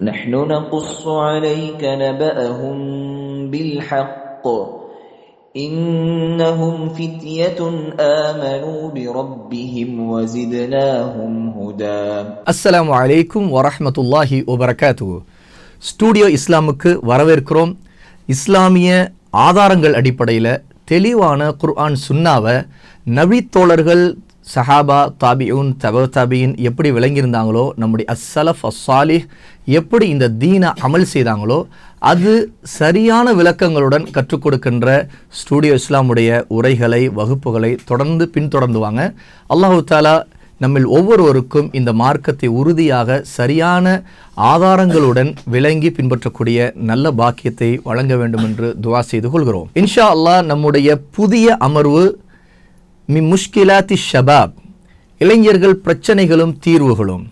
نحن نقص عليك نبأهم بالحق إنهم فتية آمنوا بربهم وزدناهم هدى அஸ்ஸலாமு அலைக்கும் வரஹ்மத்துல்லாஹி வபரகாத்து ஸ்டூடியோ இஸ்லாமுக்கு வரவேற்கிறோம் இஸ்லாமிய ஆதாரங்கள் அடிப்படையில் தெளிவான குர்ஆன் சுன்னாவை நபி தோழர்கள் சஹாபா தாபியூன் தபர் தாபியின் எப்படி விளங்கியிருந்தாங்களோ நம்முடைய அஸ்ஸலஃப் அஸ்ஸாலிஹ் எப்படி இந்த தீனை அமல் செய்தாங்களோ அது சரியான விளக்கங்களுடன் கற்றுக் கொடுக்கின்ற ஸ்டூடியோ இஸ்லாமுடைய உரைகளை வகுப்புகளை தொடர்ந்து பின்தொடர்ந்துவாங்க. அல்லாஹு தாலா நம்மில் ஒவ்வொருவருக்கும் இந்த மார்க்கத்தை உறுதியாக சரியான ஆதாரங்களுடன் விளங்கி பின்பற்றக்கூடிய நல்ல பாக்கியத்தை வழங்க வேண்டும் என்று துவா செய்து கொள்கிறோம். இன்ஷா அல்லாஹ் நம்முடைய புதிய அமர்வு மி முஷ்கிலாத்தி ஷபாப். இளைஞர்கள் பிரச்சனைகளும் தீர்வுகளும்.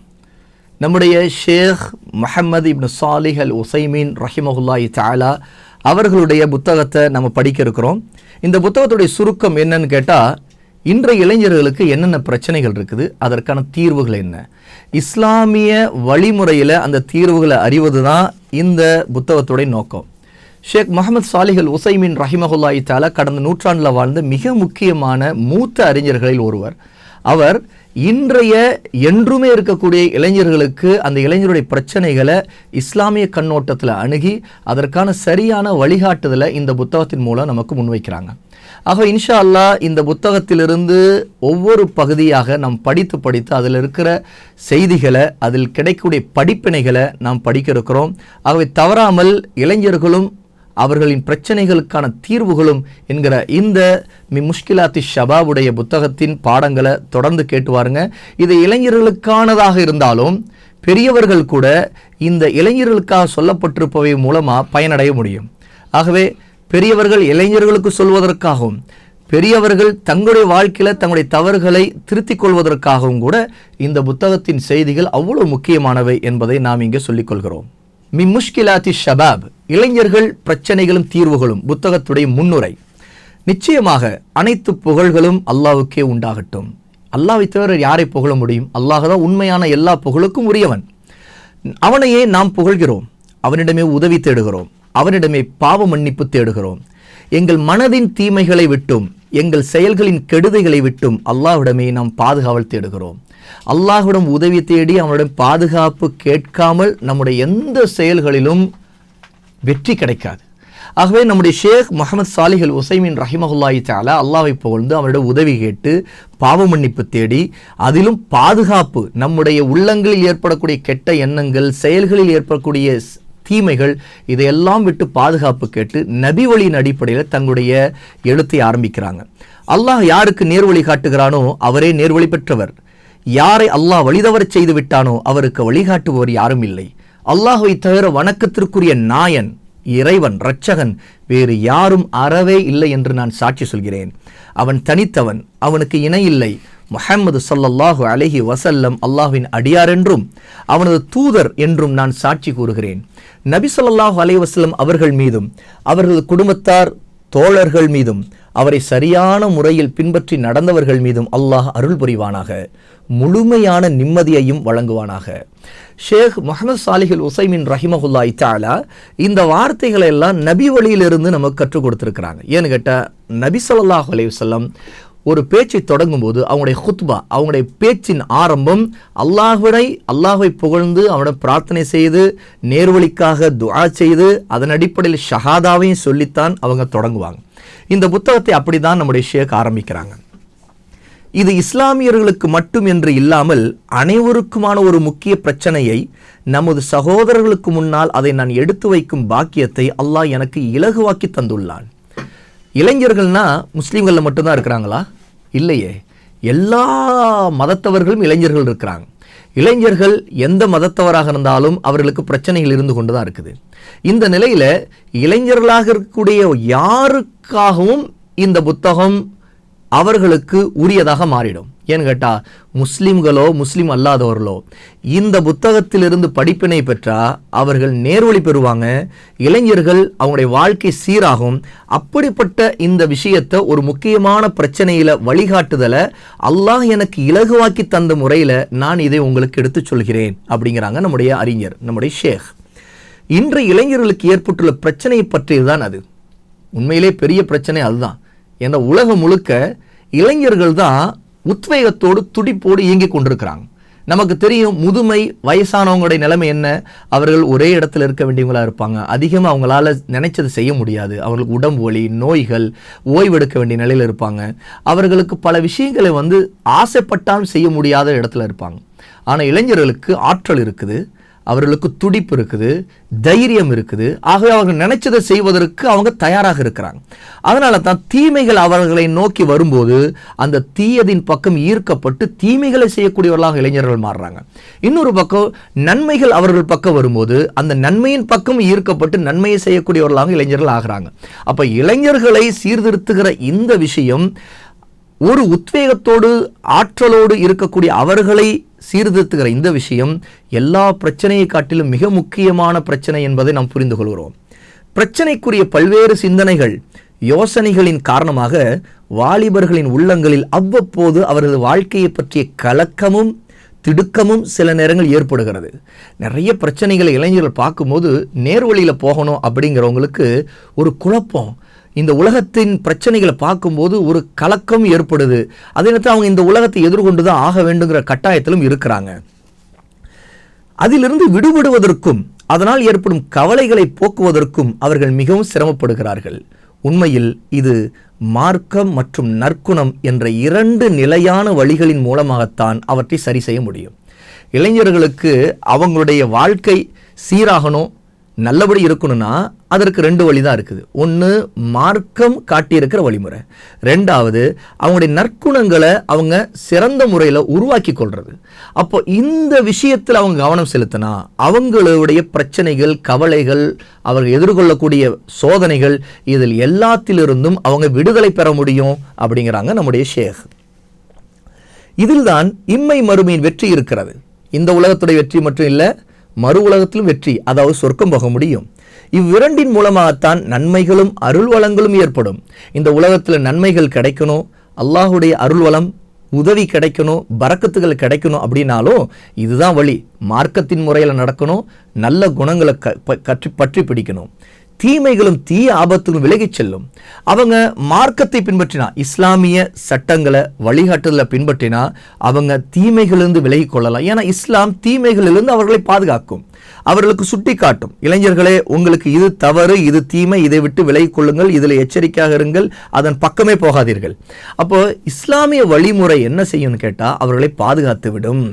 நம்முடைய ஷேக் முஹம்மது இப்னு சாலிஹ் அல் உசைமீன் ரஹிமஹுல்லாஹி தாலா அவர்களுடைய புத்தகத்தை நம்ம படிக்க இருக்கிறோம். இந்த புத்தகத்துடைய சுருக்கம் என்னன்னு கேட்டால் இன்றைய இளைஞர்களுக்கு என்னென்ன பிரச்சனைகள் இருக்குது அதற்கான தீர்வுகள் என்ன? இஸ்லாமிய வழிமுறையில் அந்த தீர்வுகளை அறிவது தான் இந்த புத்தகத்துடைய நோக்கம். ஷேக் முகமது சாலிஹல் உசைமின் ரஹிமஹுல்லாஹி தாலா கடந்த நூற்றாண்டில் வாழ்ந்த மிக முக்கியமான மூத்த அறிஞர்களில் ஒருவர். அவர் இன்றைய என்றுமே இருக்கக்கூடிய இளைஞர்களுக்கு அந்த இளைஞருடைய பிரச்சனைகளை இஸ்லாமிய கண்ணோட்டத்தில் அணுகி அதற்கான சரியான வழிகாட்டுதலை இந்த புத்தகத்தின் மூலம் நமக்கு முன்வைக்கிறாங்க. ஆக இன்ஷா அல்லாஹ் இந்த புத்தகத்திலிருந்து ஒவ்வொரு பகுதியாக நாம் படித்து படித்து அதில் இருக்கிற செய்திகளை அதில் கிடைக்கக்கூடிய படிப்பினைகளை நாம் படிக்க இருக்கிறோம். ஆகவே தவறாமல் இளைஞர்களும் அவர்களின் பிரச்சனைகளுக்கான தீர்வுகளும் என்கிற இந்த மி முஷ்கிலாத்தி ஷபாவுடைய புத்தகத்தின் பாடங்களை தொடர்ந்து கேட்டு வாருங்க. இது இளைஞர்களுக்கானதாக இருந்தாலும் பெரியவர்கள் கூட இந்த இளைஞர்களுக்காக சொல்லப்பட்டிருப்பவை மூலமாக பயனடைய முடியும். ஆகவே பெரியவர்கள் இளைஞர்களுக்கு சொல்வதற்காகவும் பெரியவர்கள் தங்களுடைய வாழ்க்கையில் தங்களுடைய தவறுகளை திருத்திக் கொள்வதற்காகவும் கூட இந்த புத்தகத்தின் செய்திகள் அவ்வளோ முக்கியமானவை என்பதை நாம் இங்கே சொல்லிக்கொள்கிறோம் மி முஷ்கிலாத்தி ஷபாப். இளைஞர்கள் பிரச்சனைகளும் தீர்வுகளும் புத்தகத்துடைய முன்னுரை. நிச்சயமாக அனைத்து புகழ்களும் அல்லாவுக்கே உண்டாகட்டும். அல்லாவை தவிர யாரை புகழ முடியும்? அல்லாஹ் தான் உண்மையான எல்லா புகழுக்கும் உரியவன். அவனையே நாம் புகழ்கிறோம். அவனிடமே உதவி தேடுகிறோம். அவனிடமே பாவ மன்னிப்பு தேடுகிறோம். எங்கள் மனதின் தீமைகளை விட்டும் எங்கள் செயல்களின் கெடுதைகளை விட்டும் அல்லாஹ்விடமே நாம் பாதுகாவல் தேடுகிறோம். அல்லாஹுடன் உதவி தேடி அவனுடைய பாதுகாப்பு கேட்காமல் நம்முடைய எந்த செயல்களிலும் வெற்றி கிடைக்காது. ஆகவே நம்முடைய ஷேக் முகமது சாலிஹல் உசைமின் ரஹிமஹுல்லாஹி தாலா அல்லாவை புகழ்ந்து அவனிடம் உதவி கேட்டு பாவ மன்னிப்பு தேடி அதிலும் பாதுகாப்பு நம்முடைய உள்ளங்களில் ஏற்படக்கூடிய கெட்ட எண்ணங்கள் செயல்களில் ஏற்படக்கூடிய தீமைகள் இதையெல்லாம் விட்டு பாதுகாப்பு கேட்டு நபி வழியின் அடிப்படையில் தங்களுடைய எழுத்தை ஆரம்பிக்கிறாங்க. அல்லாஹ் யாருக்கு நேர்வழி காட்டுகிறானோ அவரே நேர்வழி பெற்றவர். யாரை அல்லாஹ் வழிதவரச் செய்து விட்டானோ அவருக்கு வழிகாட்டுபவர் யாரும் இல்லை. அல்லாஹுவை தவிர வணக்கத்திற்குரிய நாயன் இறைவன் இரட்சகன் வேறு யாரும் அறவே இல்லை என்று நான் சாட்சி சொல்கிறேன். அவன் தனித்தவன் அவனுக்கு இணை இல்லை. முஹம்மது சல்லல்லாஹு அலஹி வசல்லம் அல்லாஹுவின் அடியார் என்றும் அவனது தூதர் என்றும் நான் சாட்சி கூறுகிறேன். நபி சொல்லாஹு அலைஹி வசல்லம் அவர்கள் மீதும் அவர்களது குடும்பத்தார் தோழர்கள் மீதும் அவரை சரியான முறையில் பின்பற்றி நடந்தவர்கள் மீதும் அல்லாஹ் அருள் புரிவானாக. முழுமையான நிம்மதியையும் வழங்குவானாக. ஷேக் முகமது சாலிஹில் உசைமின் ரஹிமஹுல்லா இத்தாலா இந்த வார்த்தைகளை எல்லாம் நபி வழியிலிருந்து நமக்கு கற்றுக் கொடுத்துருக்குறாங்க. ஏன்னு கேட்டால் நபி ஸல்லல்லாஹு அலையுசல்லம் ஒரு பேச்சை தொடங்கும்போது அவங்களுடைய ஹுத்பா அவங்களுடைய பேச்சின் ஆரம்பம் அல்லாஹுவை அல்லாஹை புகழ்ந்து அவனிடம் பிரார்த்தனை செய்து நேர்வழிக்காக துவா செய்து அதன் அடிப்படையில் ஷஹாதாவையும் சொல்லித்தான் அவங்க தொடங்குவாங்க. இந்த புத்தகத்தை அப்படிதான் நம்முடைய ஷேக் ஆரம்பிக்கிறாங்க. இது இஸ்லாமியர்களுக்கு மட்டும் என்று இல்லாமல் அனைவருக்குமான ஒரு முக்கிய பிரச்சனையை நமது சகோதரர்களுக்கு முன்னால் அதை நான் எடுத்து வைக்கும் பாக்கியத்தை அல்லாஹ் எனக்கு இலகுவாக்கி தந்துள்ளான். இளைஞர்கள்னா முஸ்லீம்களில் மட்டும்தான் இருக்கிறாங்களா? இல்லையே. எல்லா மதத்தவர்களும் இளைஞர்கள் இருக்கிறாங்க. இளைஞர்கள் எந்த மதத்தவராக இருந்தாலும் அவர்களுக்கு பிரச்சனைகள் இருந்து கொண்டு தான் இருக்குது. இந்த நிலையில் இளைஞர்களாக இருக்கக்கூடிய யாருக்காகவும் இந்த புத்தகம் அவர்களுக்கு உரியதாக மாறிடும். ஏன்னு கேட்டா முஸ்லிம்களோ முஸ்லீம் அல்லாதவர்களோ இந்த புத்தகத்திலிருந்து படிப்பினை பெற்றா அவர்கள் நேர்வழி பெறுவாங்க இளைஞர்கள் அவங்களுடைய வாழ்க்கை சீராகும். அப்படிப்பட்ட இந்த விஷயத்தை ஒரு முக்கியமான பிரச்சனையில வழிகாட்டுதலை அல்லாஹ் எனக்கு இலகுவாக்கி தந்த முறையில் நான் இதை உங்களுக்கு எடுத்துச் சொல்கிறேன் அப்படிங்கிறாங்க நம்முடைய அறிஞர் நம்முடைய ஷேக். இன்று இளைஞர்களுக்கு ஏற்பட்டுள்ள பிரச்சனையை பற்றியதுதான் அது. உண்மையிலே பெரிய பிரச்சனை அதுதான். இந்த உலகம் முழுக்க இளைஞர்கள் தான் உத்வேகத்தோடு துடிப்போடு இயங்கிக் கொண்டிருக்கிறாங்க. நமக்கு தெரியும் முதுமை வயசானவங்களுடைய நிலைமை என்ன? அவர்கள் ஒரே இடத்துல இருக்க வேண்டியவங்களாக இருப்பாங்க. அதிகமாக அவங்களால நினைச்சதை செய்ய முடியாது. அவர்களுக்கு உடம்பு வலி நோய்கள் ஓய்வெடுக்க வேண்டிய நிலையில் இருப்பாங்க. அவர்களுக்கு பல விஷயங்களை வந்து ஆசைப்பட்டாலும் செய்ய முடியாத இடத்துல இருப்பாங்க. ஆனால் இளைஞர்களுக்கு ஆற்றல் இருக்குது. அவர்களுக்கு துடிப்பு இருக்குது தைரியம் இருக்குது. ஆகவே அவர்கள் நினைச்சதை செய்வதற்கு அவங்க தயாராக இருக்கிறாங்க. அதனால தான் தீமைகள் அவர்களை நோக்கி வரும்போது அந்த தீயதின் பக்கம் ஈர்க்கப்பட்டு தீமைகளை செய்யக்கூடியவர்களாக இளைஞர்கள் மாறுறாங்க. இன்னொரு பக்கம் நன்மைகள் அவர்கள் பக்கம் வரும்போது அந்த நன்மையின் பக்கம் ஈர்க்கப்பட்டு நன்மையை செய்யக்கூடியவர்களாக இளைஞர்கள் ஆகிறாங்க. அப்போ இளைஞர்களை சீர்திருத்துகிற இந்த விஷயம் ஒரு உத்வேகத்தோடு ஆற்றலோடு இருக்கக்கூடிய அவர்களை சீர்திருத்துகிற இந்த விஷயம் எல்லா பிரச்சனையை காட்டிலும் மிக முக்கியமான பிரச்சனை என்பதை நாம் புரிந்து கொள்கிறோம். பிரச்சனைக்குரிய பல்வேறு சிந்தனைகள் யோசனைகளின் காரணமாக வாலிபர்களின் உள்ளங்களில் அவ்வப்போது அவரது வாழ்க்கையை பற்றிய கலக்கமும் திடுக்கமும் சில நேரங்கள் ஏற்படுகிறது. நிறைய பிரச்சனைகளை இளைஞர்கள் பார்க்கும்போது நேர்வழியில் போகணும் அப்படிங்கிறவங்களுக்கு ஒரு குழப்பம். இந்த உலகத்தின் பிரச்சனைகளை பார்க்கும்போது ஒரு கலக்கம் ஏற்படுது. அதே நேரத்தில் அவங்க இந்த உலகத்தை எதிர்கொண்டு தான் ஆக வேண்டுங்கிற கட்டாயத்திலும் இருக்கிறாங்க. அதிலிருந்து விடுபடுவதற்கும் அதனால் ஏற்படும் கவலைகளை போக்குவதற்கும் அவர்கள் மிகவும் சிரமப்படுகிறார்கள். உண்மையில் இது மார்க்கம் மற்றும் நற்குணம் என்ற இரண்டு நிலையான வழிகளின் மூலமாகத்தான் அவற்றை சரி செய்ய முடியும். இளைஞர்களுக்கு அவங்களுடைய வாழ்க்கை சீராகணும் நல்லபடி இருக்கணும்னா அதற்கு ரெண்டு வழி தான் இருக்குது. ஒன்று மார்க்கம் காட்டியிருக்கிற வழிமுறை. ரெண்டாவது அவங்களுடைய நற்குணங்களை அவங்க சிறந்த முறையில் உருவாக்கி கொள்வது அப்போ இந்த விஷயத்தில் அவங்க கவனம் செலுத்தினா அவங்களுடைய பிரச்சனைகள் கவலைகள் அவர்கள் எதிர்கொள்ளக்கூடிய சோதனைகள் இதில் எல்லாத்திலிருந்தும் அவங்க விடுதலை பெற முடியும் அப்படிங்கிறாங்க நம்முடைய ஷேக். இதில்தான் இம்மை மறுமையின் வெற்றி இருக்கிறது. இந்த உலகத்துடைய வெற்றி மட்டும் இல்லை மறு உலகத்திலும் வெற்றி அதாவது சொர்க்கம் போக முடியும். இவ்விரண்டின் மூலமாகத்தான் நன்மைகளும் அருள் வளங்களும் ஏற்படும். இந்த உலகத்தில் நன்மைகள் கிடைக்கணும் அல்லாஹுடைய அருள் வளம் உதவி கிடைக்கணும் பறக்கத்துகள் கிடைக்கணும் அப்படின்னாலும் இதுதான் வழி. மார்க்கத்தின் முறையில் நடக்கணும் நல்ல குணங்களை க பற்றி பற்றி பிடிக்கணும். தீமைகளும் தீய ஆபத்துகளும் விலகிச் செல்லும். அவங்க மார்க்கத்தை பின்பற்றினா இஸ்லாமிய சட்டங்களை வழிகாட்டுதலை பின்பற்றினா அவங்க தீமைகளிலிருந்து விலகிக் கொள்ளலாம். ஏன்னா இஸ்லாம் தீமைகளிலிருந்து அவர்களை பாதுகாக்கும். அவர்களுக்கு சுட்டி காட்டும் இளைஞர்களே உங்களுக்கு இது தவறு இது தீமை இதை விட்டு விலகிக் கொள்ளுங்கள் இதில் எச்சரிக்கையாக இருங்கள் அதன் பக்கமே போகாதீர்கள். அப்போ இஸ்லாமிய வழிமுறை என்ன செய்யும்னு கேட்டால் அவர்களை பாதுகாத்து விடும்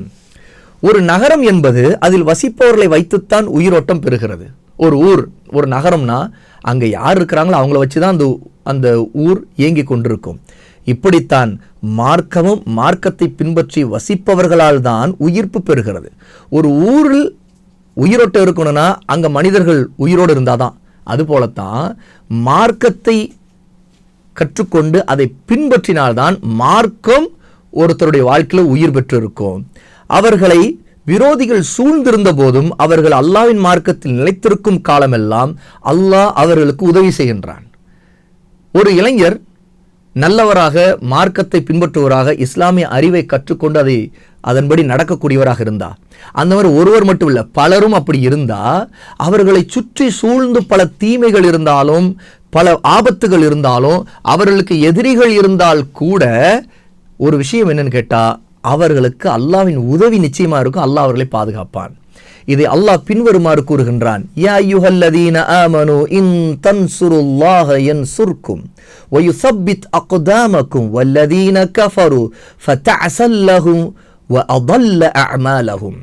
ஒரு நகரம் என்பது அதில் வசிப்பவர்களை வைத்துத்தான் உயிரோட்டம் பெறுகிறது. ஒரு ஊர் ஒரு நகரம்னா அங்கே யார் இருக்கிறாங்களோ அவங்கள வச்சு தான் அந்த அந்த ஊர் இயங்கி கொண்டிருக்கும். இப்படித்தான் மார்க்கமும் மார்க்கத்தை பின்பற்றி வசிப்பவர்களால் தான் உயிர்ப்பு பெறுகிறது. ஒரு ஊரில் உயிரோட்டம் இருக்கணும்னா அங்கே மனிதர்கள் உயிரோடு இருந்தாதான். அதுபோலத்தான் மார்க்கத்தை கற்றுக்கொண்டு அதை பின்பற்றினால்தான் மார்க்கம் ஒருத்தருடைய வாழ்க்கையில் உயிர் பெற்றிருக்கும். அவர்களை விரோதிகள் சூழ்ந்திருந்த போதும் அவர்கள் அல்லாவின் மார்க்கத்தில் நிலைத்திருக்கும் காலமெல்லாம் அல்லாஹ் அவர்களுக்கு உதவி செய்கின்றான். ஒரு இளைஞர் நல்லவராக மார்க்கத்தை பின்பற்றுவராக இஸ்லாமிய அறிவை கற்றுக்கொண்டு அதை அதன்படி நடக்கக்கூடியவராக இருந்தா அந்த மாதிரி ஒருவர் மட்டும் இல்லை பலரும் அப்படி இருந்தா அவர்களை சுற்றி சூழ்ந்து பல தீமைகள் இருந்தாலும் பல ஆபத்துகள் இருந்தாலும் அவர்களுக்கு எதிரிகள் இருந்தால் கூட ஒரு விஷயம் என்னன்னு கேட்டால் அவர்களுக்கு அல்லாவின் உதவி நிச்சயமாக இருக்கும். அல்லாஹ் அவர்களை பாதுகாப்பான். இதை அல்லாஹ் பின்வருமாறு கூறுகின்றான். யா யுஹல்லதீன ஆமனு இன் தன்சுருல்லாஹ என் சுர்க்கும் வயுசப்பித் அக்தாமக்கும் வல்லதீன கஃபரு ஃபதஅசல்லஹும் வ அதல்ல அமாலஹும்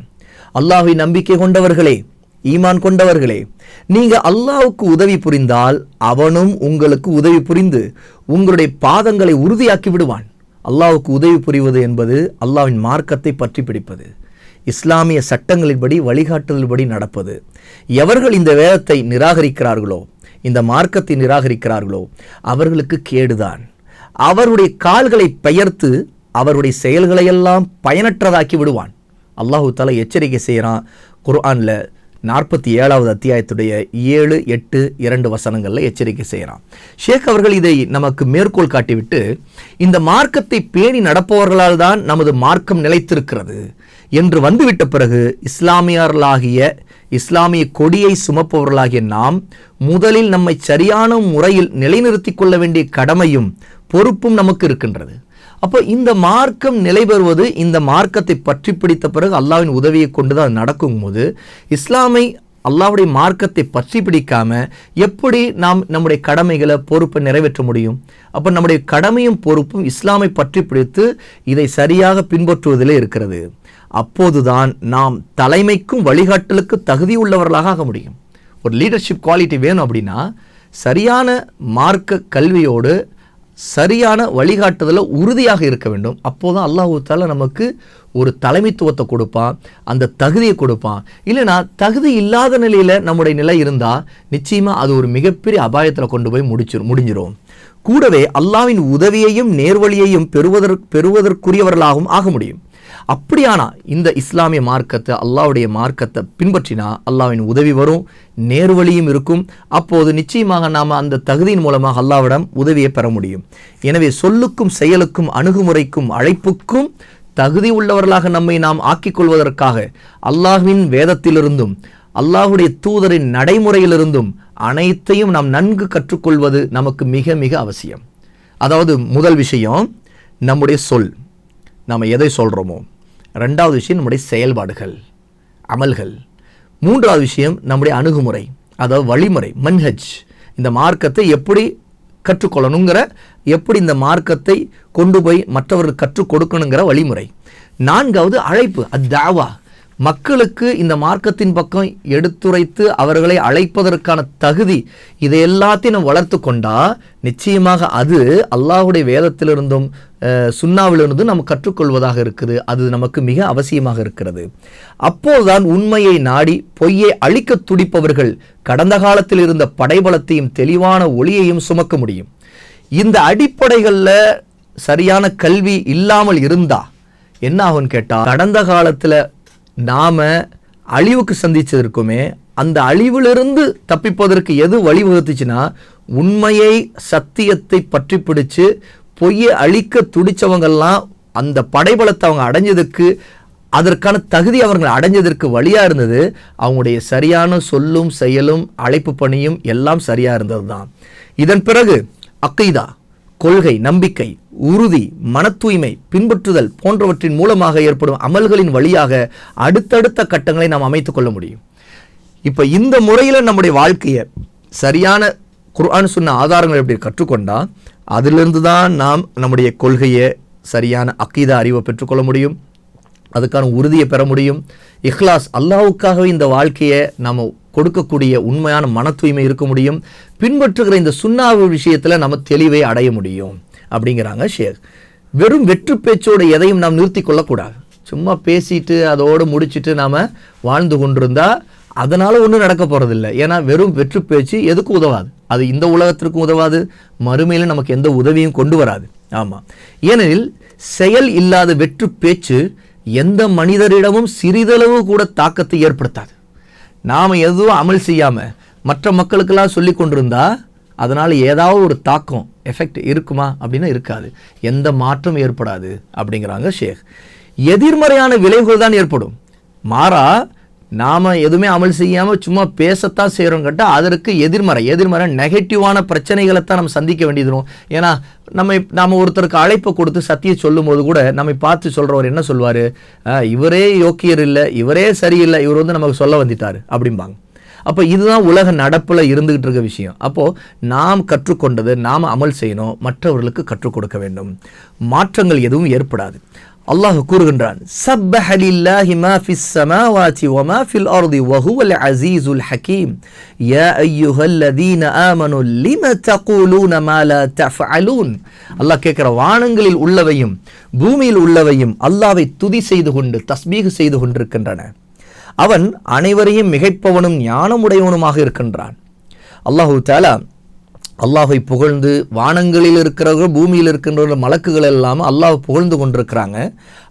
அல்லாஹை நம்பிக்கை கொண்டவர்களே ஈமான் கொண்டவர்களே நீங்கள் அல்லாவுக்கு உதவி புரிந்தால் அவனும் உங்களுக்கு உதவி புரிந்து உங்களுடைய பாதங்களை உறுதியாக்கி விடுவான். அல்லாவுக்கு உதவி புரிவது என்பது அல்லாவின் மார்க்கத்தை பற்றி பிடிப்பது. இஸ்லாமிய சட்டங்களின்படி வழிகாட்டுதல்படி நடப்பது. எவர்கள் இந்த வேதத்தை நிராகரிக்கிறார்களோ இந்த மார்க்கத்தை நிராகரிக்கிறார்களோ அவர்களுக்கு கேடுதான். அவருடைய கால்களை பெயர்த்து அவருடைய செயல்களையெல்லாம் பயனற்றதாக்கி விடுவான். அல்லாஹு தாலா எச்சரிக்கை செய்கிறான் குர்ஆனில் நாற்பத்தி ஏழாவது அத்தியாயத்துடைய ஏழு எட்டு இரண்டு வசனங்களில் எச்சரிக்கை செய்கிறான் ஷேக் அவர்கள் இதை நமக்கு மேற்கோள் காட்டிவிட்டு இந்த மார்க்கத்தை பேணி நடப்பவர்களால் தான் நமது மார்க்கம் நிலைத்திருக்கிறது என்று வந்துவிட்ட பிறகு இஸ்லாமியர்களாகிய இஸ்லாமிய கொடியை சுமப்பவர்களாகிய நாம் முதலில் நம்மை சரியான முறையில் நிலைநிறுத்திக் கொள்ள வேண்டிய கடமையும் பொறுப்பும் நமக்கு இருக்கின்றது. அப்போ இந்த மார்க்கம் நிலை பெறுவது இந்த மார்க்கத்தை பற்றி பிடித்த பிறகு அல்லாவின் உதவியை கொண்டு தான் அது நடக்கும்போது இஸ்லாமை அல்லாவுடைய மார்க்கத்தை பற்றி பிடிக்காம எப்படி நாம் நம்முடைய கடமைகளை பொறுப்பை நிறைவேற்ற முடியும்? அப்போ நம்முடைய கடமையும் பொறுப்பும் இஸ்லாமை பற்றி பிடித்து இதை சரியாக பின்பற்றுவதிலே இருக்கிறது. அப்போதுதான் நாம் தலைமைக்கும் வழிகாட்டலுக்கு தகுதி உள்ளவர்களாக ஆக முடியும். ஒரு லீடர்ஷிப் குவாலிட்டி வேணும் அப்படின்னா சரியான மார்க்க கல்வியோடு சரியான வழிகாட்டுதலில் உறுதியாக இருக்க வேண்டும். அப்போதான் அல்லாஹு தாலா நமக்கு ஒரு தலைமைத்துவத்தை கொடுப்பான் அந்த தகுதியை கொடுப்பான். இல்லைனா தகுதி இல்லாத நிலையில் நம்முடைய நிலை இருந்தால் நிச்சயமாக அது ஒரு மிகப்பெரிய அபாயத்தில் கொண்டு போய் முடிச்சிடும் முடிஞ்சிரும். கூடவே அல்லாஹ்வின் உதவியையும் நேர்வழியையும் பெறுவதற்கு பெறுவதற்குரியவர்களாகவும் ஆக முடியும். அப்படியானா இந்த இஸ்லாமிய மார்க்கத்தை அல்லாவுடைய மார்க்கத்தை பின்பற்றினா அல்லாவின் உதவி வரும் நேர்வழியும் இருக்கும். அப்போது நிச்சயமாக நாம் அந்த தகுதியின் மூலமாக அல்லாஹ்விடம் உதவியை பெற முடியும். எனவே சொல்லுக்கும் செயலுக்கும் அணுகுமுறைக்கும் அழைப்புக்கும் தகுதி உள்ளவர்களாக நம்மை நாம் ஆக்கிக் கொள்வதற்காக அல்லாஹ்வின் வேதத்திலிருந்தும் அல்லாஹுடைய தூதரின் நடைமுறையிலிருந்தும் அனைத்தையும் நாம் நன்கு கற்றுக்கொள்வது நமக்கு மிக மிக அவசியம். அதாவது முதல் விஷயம் நம்முடைய சொல். நாம் எதை சொல்கிறோமோ ரெண்டாவது விஷயம் நம்முடைய செயல்பாடுகள் அமல்கள். மூன்றாவது விஷயம் நம்முடைய அணுகுமுறை அதாவது வழிமுறை மன்ஹஜ். இந்த மார்க்கத்தை எப்படி கற்றுக்கொள்ளணுங்கிற எப்படி இந்த மார்க்கத்தை கொண்டு போய் மற்றவர்கள் கற்றுக் கொடுக்கணுங்கிற வழிமுறை. நான்காவது அழைப்பு அத்தாவா. மக்களுக்கு இந்த மார்க்கத்தின் பக்கம் எடுத்துரைத்து அவர்களை அழைப்பதற்கான தகுதி இதை எல்லாத்தையும் நம்ம வளர்த்து கொண்டா நிச்சயமாக அது அல்லாஹுடைய வேதத்திலிருந்தும் சுண்ணாவிலிருந்தும் நம்ம கற்றுக்கொள்வதாக இருக்குது. அது நமக்கு மிக அவசியமாக இருக்கிறது. அப்போதுதான் உண்மையை நாடி பொய்யை அழிக்க துடிப்பவர்கள் கடந்த காலத்தில் இருந்த படைபலத்தையும் தெளிவான ஒளியையும் சுமக்க முடியும். இந்த அடிப்படைகளில் சரியான கல்வி இல்லாமல் இருந்தா என்ன ஆகும்னு கேட்டால் கடந்த காலத்தில் நாம் அழிவுக்கு சந்தித்ததற்குமே அந்த அழிவிலிருந்து தப்பிப்பதற்கு எது வழிவகுத்துச்சுன்னா உண்மையை சத்தியத்தை பற்றி பிடிச்சு பொய்யை அழிக்க துடிச்சவங்கெல்லாம் அந்த படைபலத்தை அவங்க அடைஞ்சதுக்கு அதற்கான தகுதி அவர்கள் அடைஞ்சதற்கு வழியாக இருந்தது அவங்களுடைய சரியான சொல்லும் செயலும் அழைப்பு பணியும் எல்லாம் சரியாக இருந்தது தான் இதன் பிறகு அக்கைதா கொள்கை நம்பிக்கை உறுதி மன தூய்மை பின்பற்றுதல் போன்றவற்றின் மூலமாக ஏற்படும் அமல்களின் வழியாக அடுத்தடுத்த கட்டங்களை நாம் அமைத்துக்கொள்ள முடியும். இப்போ இந்த முறையில் நம்முடைய வாழ்க்கையை சரியான குர்ஆன் சொன்ன ஆதாரங்கள் எப்படி கற்றுக்கொண்டா அதிலிருந்து தான் நாம் நம்முடைய கொள்கையை சரியான அக்கீதா அறிவை பெற்றுக்கொள்ள முடியும். அதுக்கான உறுதியை பெற முடியும். இஹ்லாஸ் அல்லாவுக்காகவே இந்த வாழ்க்கையை நாம் கொடுக்கக்கூடிய உண்மையான மன தூய்மை இருக்க முடியும். பின்பற்றுகிற இந்த சுண்ணாவு விஷயத்தில் நம்ம தெளிவை அடைய முடியும். அப்படிங்கிறாங்க ஷேக். வெறும் வெற்று பேச்சோடு எதையும் நாம் நிறுத்தி கொள்ளக்கூடாது. சும்மா பேசிட்டு அதோடு முடிச்சிட்டு நாம் வாழ்ந்து கொண்டிருந்தா அதனால் ஒன்றும் நடக்க போகிறதில்ல ஏன்னா வெறும் வெற்று பேச்சு எதுக்கும் உதவாது? அது இந்த உலகத்திற்கும் உதவாது. மறுமையில் நமக்கு எந்த உதவியும் கொண்டு வராது. ஆமாம் ஏனெனில் செயல் இல்லாத வெற்று பேச்சு எந்த மனிதரிடமும் சிறிதளவு கூட தாக்கத்தை ஏற்படுத்தாது. நாம் எதுவும் அமல் செய்யாமல் மற்ற மக்களுக்கெல்லாம் சொல்லி கொண்டிருந்தா அதனால் ஏதாவது ஒரு தாக்கம் எஃபெக்ட் இருக்குமா? அப்படின்னா இருக்காது. எந்த மாற்றம் ஏற்படாது அப்படிங்கிறாங்க ஷேக். எதிர்மறையான விளைவுகள் தான் ஏற்படும். மாறா நாம் எதுவுமே அமல் செய்யாமல் சும்மா பேசத்தான் செய்கிறோம் கேட்டால் அதற்கு எதிர்மறை. எதிர்மறை நெகட்டிவான பிரச்சனைகளை தான் நம்ம சந்திக்க வேண்டியதுரும் ஏன்னா நம்ம நாம் ஒருத்தருக்கு அழைப்பை கொடுத்து சத்தியை சொல்லும்போது கூட நம்மை பார்த்து சொல்கிறவர் என்ன சொல்வார்? இவரே யோக்கியர் இல்லை இவரே சரியில்லை இவர் வந்து நமக்கு சொல்ல வந்துட்டார் அப்படிம்பாங்க. அப்போ இதுதான் உலக நடப்பில் இருந்துகிட்டு இருக்க விஷயம். அப்போது நாம் கற்றுக்கொண்டது நாம் அமல் செய்யணும் மற்றவர்களுக்கு கற்றுக் கொடுக்க வேண்டும். மாற்றங்கள் எதுவும் ஏற்படாது. அல்லாஹ் கூறுகின்றான் சப்பஹ லில்லாஹி மா ஃபிஸ் ஸமாவாதி வ மா ஃபில் அர்தி வ ஹுவல் அஸீஸுல் ஹகீம். யா அய்யுஹல்லதீன ஆமனு லிம தகூலூன மா லா தஃஅலூன். அல்லாஹ் கேட்கிற வானங்களில் உள்ளவையும் பூமியில் உள்ளவையும் அல்லாஹ்வை துதி செய்து கொண்டு தஸ்பீஹ் செய்து கொண்டிருக்கின்றன. அவன் அனைவரையும் மிகைப்பவனும் ஞானமுடையவனுமாக இருக்கின்றான். அல்லாஹு தாலா அல்லாஹை புகழ்ந்து வானங்களில் இருக்கிறவர்கள் பூமியில் இருக்கின்ற மலக்குகள் எல்லாம் அல்லாஹ் புகழ்ந்து கொண்டிருக்கிறாங்க.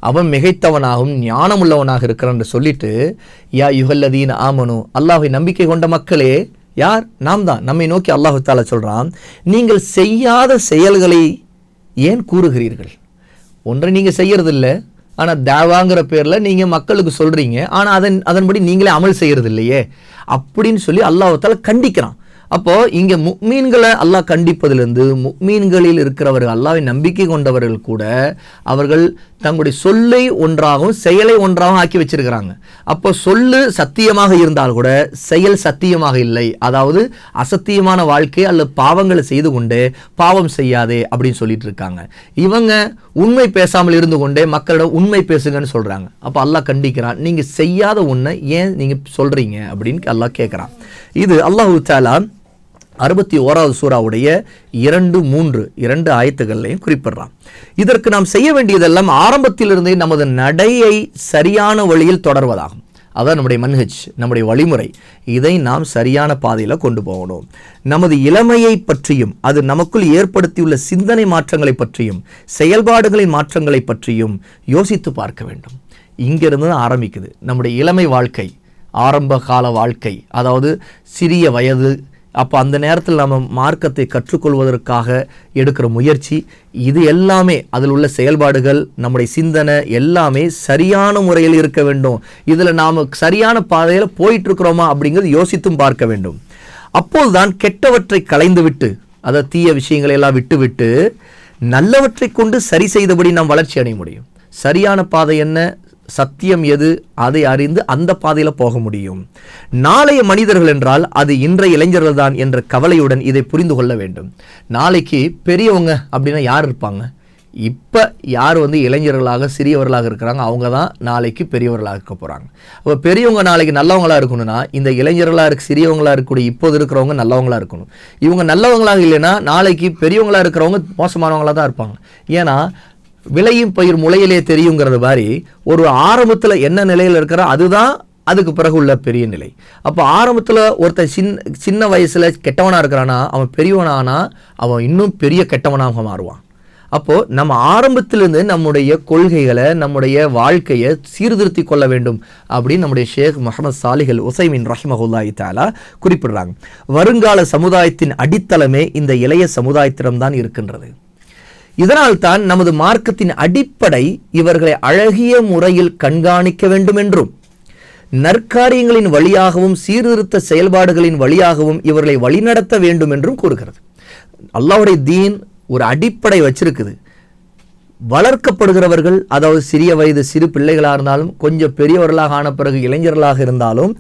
அவன் மிகைத்தவனாகவும் ஞானமுள்ளவனாக இருக்கிறான் என்று சொல்லிட்டு யா யுகல்லதீன் ஆமனு அல்லாஹை நம்பிக்கை கொண்ட மக்களே யார்? நாம் தான். நம்மை நோக்கி அல்லாஹு தாலா சொல்கிறான் நீங்கள் செய்யாத செயல்களை ஏன் கூறுகிறீர்கள்? ஒன்றை நீங்கள் செய்யறதில்ல ஆனால் தேவாங்கிற பேரில் நீங்கள் மக்களுக்கு சொல்கிறீங்க ஆனால் அதன் அதன்படி நீங்களே அமல் செய்கிறது இல்லையே அப்படின்னு சொல்லி அல்லாஹால கண்டிக்கிறான். அப்போ இங்க முக்மீன்களை அல்லாஹ் கண்டிப்பதிலிருந்து முக்மீன்களில் இருக்கிறவர்கள் அல்லாவை நம்பிக்கை கொண்டவர்கள் கூட அவர்கள் தங்களுடைய சொல்லை ஒன்றாகவும் செயலை ஒன்றாகவும் ஆக்கி வச்சிருக்கிறாங்க. அப்போ சொல்லு சத்தியமாக இருந்தால் கூட செயல் சத்தியமாக இல்லை. அதாவது அசத்தியமான வாழ்க்கை அல்லது பாவங்களை செய்து கொண்டு பாவம் செய்யாதே அப்படின்னு சொல்லிட்டு இருக்காங்க. இவங்க உண்மை பேசாமல் இருந்து கொண்டே மக்களிடம் உண்மை பேசுங்கன்னு சொல்றாங்க. அப்போ அல்லாஹ் கண்டிக்கிறான் நீங்க செய்யாத ஒன்றை ஏன் நீங்க சொல்றீங்க? அப்படின்னு அல்லாஹ் கேட்குறான் இது அல்லாஹ் தாலா அறுபத்தி ஓராவது சூறாவுடைய இரண்டு மூன்று இரண்டு ஆயத்துகள்லையும் குறிப்பிடுறான். இதற்கு நாம் செய்ய வேண்டியதெல்லாம் ஆரம்பத்திலிருந்தே நமது நடையை சரியான வழியில் தொடர்வதாகும். அதான் நம்முடைய மன்ஹஜ் நம்முடைய வழிமுறை. இதை நாம் சரியான பாதையில் கொண்டு போகணும். நமது இளமையை பற்றியும் அது நமக்குள் ஏற்படுத்தியுள்ள சிந்தனை மாற்றங்களை பற்றியும் செயல்பாடுகளின் மாற்றங்களை பற்றியும் யோசித்து பார்க்க வேண்டும். இங்கிருந்து தான் ஆரம்பிக்குது. நம்முடைய இளமை வாழ்க்கை ஆரம்ப கால வாழ்க்கை அதாவது சிறிய வயது அப்போ அந்த நேரத்தில் நம்ம மார்க்கத்தை கற்றுக்கொள்வதற்காக எடுக்கிற முயற்சி இது எல்லாமே அதில் உள்ள செயல்பாடுகள் நம்முடைய சிந்தனை எல்லாமே சரியான முறையில் இருக்க வேண்டும். இதில் நாம் சரியான பாதையில் போயிட்டுருக்குறோமா அப்படிங்கிறது யோசித்தும் பார்க்க வேண்டும். அப்போதுதான் கெட்டவற்றை கலைந்துவிட்டு அதை தீய விஷயங்களை எல்லாம் விட்டுவிட்டு நல்லவற்றை கொண்டு சரி செய்தபடி நாம் வளர்ச்சி அடைய முடியும். சரியான பாதை என்ன? சத்தியம் எது? அதை அறிந்து அந்த பாதையில் போக முடியும். நாளைய மனிதர்கள் என்றால் அது இன்றைய இளைஞர்கள் தான் என்ற கவலையுடன் இதை புரிந்து கொள்ள வேண்டும். நாளைக்கு பெரியவங்க அப்படின்னா யார் இருப்பாங்க? இப்போ யார் வந்து இளைஞர்களாக சிறியவர்களாக இருக்கிறாங்க? அவங்க தான் நாளைக்கு பெரியவர்களாக இருக்க போகிறாங்க அப்போ பெரியவங்க நாளைக்கு நல்லவங்களா இருக்கணும்னா இந்த இளைஞர்களாக இருக்க சிறியவங்களாக இருக்கக்கூடிய இப்போது இருக்கிறவங்க நல்லவங்களா இருக்கணும். இவங்க நல்லவங்களாக இல்லைன்னா நாளைக்கு பெரியவங்களா இருக்கிறவங்க மோசமானவங்களா தான் இருப்பாங்க. ஏன்னா விளையும் பயிர் முளையிலே தெரியுங்கிறது மாதிரி ஒரு ஆரம்பத்தில் என்ன நிலையில் இருக்கிறா அதுதான் அதுக்கு பிறகு உள்ள பெரிய நிலை. அப்போ ஆரம்பத்தில் ஒருத்தன் சின்ன சின்ன வயசில் கெட்டவனாக இருக்கிறானா? அவன் பெரியவனானா அவன் இன்னும் பெரிய கெட்டவனாக மாறுவான். அப்போது நம்ம ஆரம்பத்திலிருந்து நம்முடைய கொள்கைகளை நம்முடைய வாழ்க்கையை சீர்திருத்தி கொள்ள வேண்டும் அப்படின்னு நம்முடைய ஷேக் முகமது சாலிகள் உசைமின் ரஹ்மஹுல்லாஹி தாலா குறிப்பிடுறாங்க. வருங்கால சமுதாயத்தின் அடித்தளமே இந்த இளைய சமுதாயத்திடம்தான் இருக்கின்றது. இதனால் தான் நமது மார்க்கத்தின் அடிப்படை இவர்களை அழகிய முறையில் கண்காணிக்க வேண்டும் என்றும் நற்காரியங்களின் வழியாகவும் சீர்திருத்த செயல்பாடுகளின் வழியாகவும் இவர்களை வழிநடத்த வேண்டும் என்றும் கூறுகிறது. அல்லாவுடைய தீன் ஒரு அடிப்படை வச்சிருக்குது. வளர்க்கப்படுகிறவர்கள் அதாவது சிறிய வயது சிறு பிள்ளைகளாக இருந்தாலும் கொஞ்சம் பெரியவர்களாக ஆன பிறகு இளைஞர்களாக இருந்தாலும்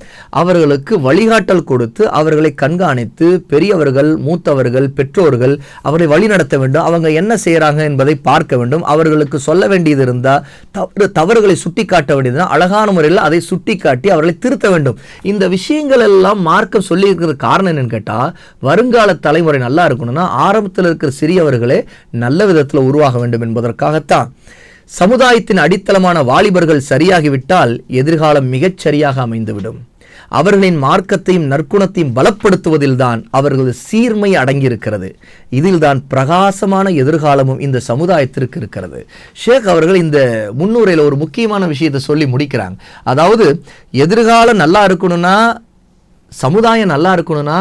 அவர்களுக்கு வழிகாட்டல் கொடுத்து அவர்களை கண்காணித்து பெரியவர்கள் மூத்தவர்கள் பெற்றோர்கள் அவர்களை வழிநடத்த வேண்டும். அவங்க என்ன செய்கிறாங்க என்பதை பார்க்க வேண்டும். அவர்களுக்கு சொல்ல வேண்டியது இருந்தால் தவறு தவறுகளை சுட்டி காட்ட வேண்டியதுனா அழகான முறையில் அதை சுட்டி காட்டி அவர்களை திருத்த வேண்டும். இந்த விஷயங்கள் எல்லாம் மார்க்கம் சொல்லியிருக்கிற காரணம் என்னன்னு கேட்டால் வருங்கால தலைமுறை நல்லா இருக்கணும்னா ஆரம்பத்தில் இருக்கிற சிறியவர்களே நல்ல விதத்தில் உருவாக வேண்டும் என்பதற்காக காரணமாகத்தான் சமுதாயத்தின் அடித்தளமான வாலிபர்கள் சரியாகிவிட்டால் எதிர்காலம் மிகச் சரியாக அமைந்துவிடும். அவர்களின் மார்க்கத்தையும் நற்குணத்தையும் பலப்படுத்துவதில்தான் அவர்களது சீர்மை அடங்கியிருக்கிறது. இதில்தான் பிரகாசமான எதிர்காலமும் இந்த சமுதாயத்திற்கு இருக்கிறது. ஷேக் அவர்கள் இந்த முன்னுரையில் ஒரு முக்கியமான விஷயத்தை சொல்லி முடிக்கிறாங்க. அதாவது எதிர்காலம் நல்லா இருக்கணும்னா சமுதாயம் நல்லா இருக்கணும்னா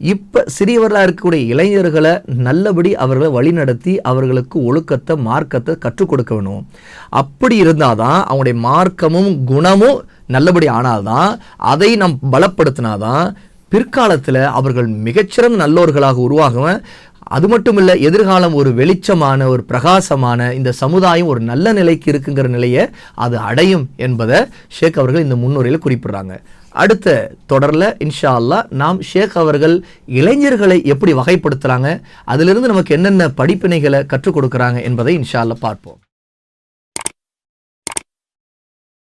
இப்போ சிறியவர்களாக இருக்கக்கூடிய இளைஞர்களை நல்லபடி அவர்களை வழிநடத்தி அவர்களுக்கு ஒழுக்கத்தை மார்க்கத்தை கற்றுக் கொடுக்க வேணும். அப்படி இருந்தால் தான் அவங்களுடைய மார்க்கமும் குணமும் நல்லபடி ஆனால்தான் அதை நாம் பலப்படுத்தினாதான் பிற்காலத்தில் அவர்கள் மிகச்சிறந்த நல்லோர்களாக உருவாகுவேன் அது மட்டும் இல்லை எதிர்காலம் ஒரு வெளிச்சமான ஒரு பிரகாசமான இந்த சமுதாயம் ஒரு நல்ல நிலைக்கு இருக்குங்கிற நிலையை அது அடையும் என்பதை ஷேக் அவர்கள் இந்த முன்னுரையில் குறிப்பிடுறாங்க. அடுத்த தொடரில் இன்ஷா அல்லாஹ் நாம் ஷேக் அவர்கள் இளைஞர்களை எப்படி வகைப்படுத்துகிறாங்க அதிலிருந்து நமக்கு என்னென்ன படிப்பினைகளை கற்றுக் கொடுக்குறாங்க என்பதை இன்ஷா அல்லா பார்ப்போம்.